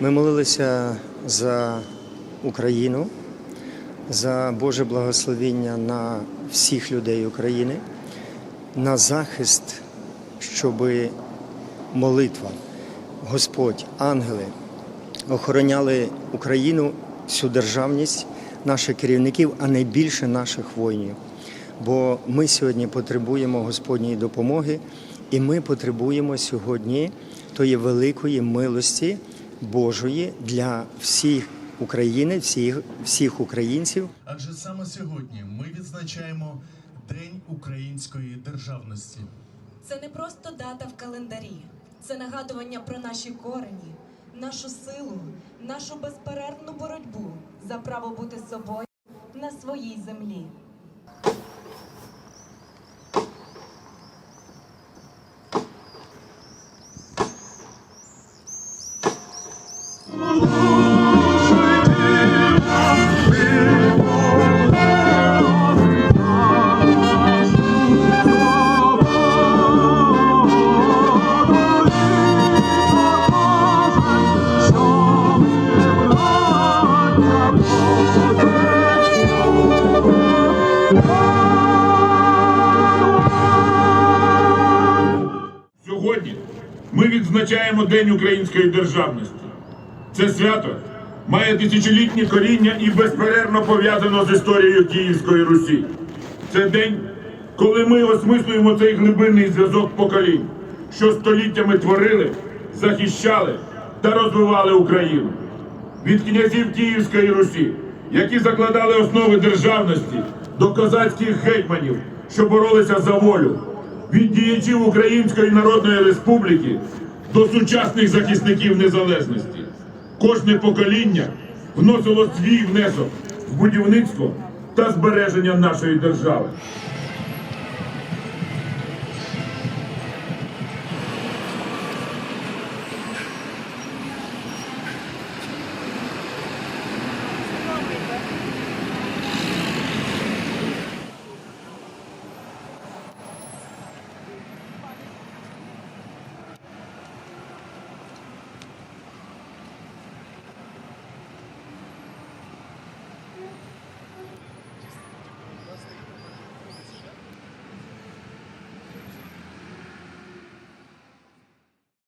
Ми молилися за Україну, за Боже благословіння на всіх людей України, на захист, щоб молитва, Господь, ангели охороняли Україну, всю державність наших керівників, а найбільше наших воїнів. Бо ми сьогодні потребуємо Господньої допомоги, і ми потребуємо сьогодні тої великої милості Божої для всіх України, всіх, всіх українців. Адже саме сьогодні ми відзначаємо День української державності. Це не просто дата в календарі, це нагадування про наші корені, нашу силу, нашу безперервну боротьбу за право бути собою на своїй землі. Сьогодні ми відзначаємо День української державності. Це свято має тисячолітнє коріння і безперервно пов'язано з історією Київської Русі. Це день, коли ми осмислюємо цей глибинний зв'язок поколінь, що століттями творили, захищали та розвивали Україну. Від князів Київської Русі, які закладали основи державності, до козацьких гетьманів, що боролися за волю, від діячів Української Народної Республіки до сучасних захисників незалежності. Кожне покоління вносило свій внесок в будівництво та збереження нашої держави.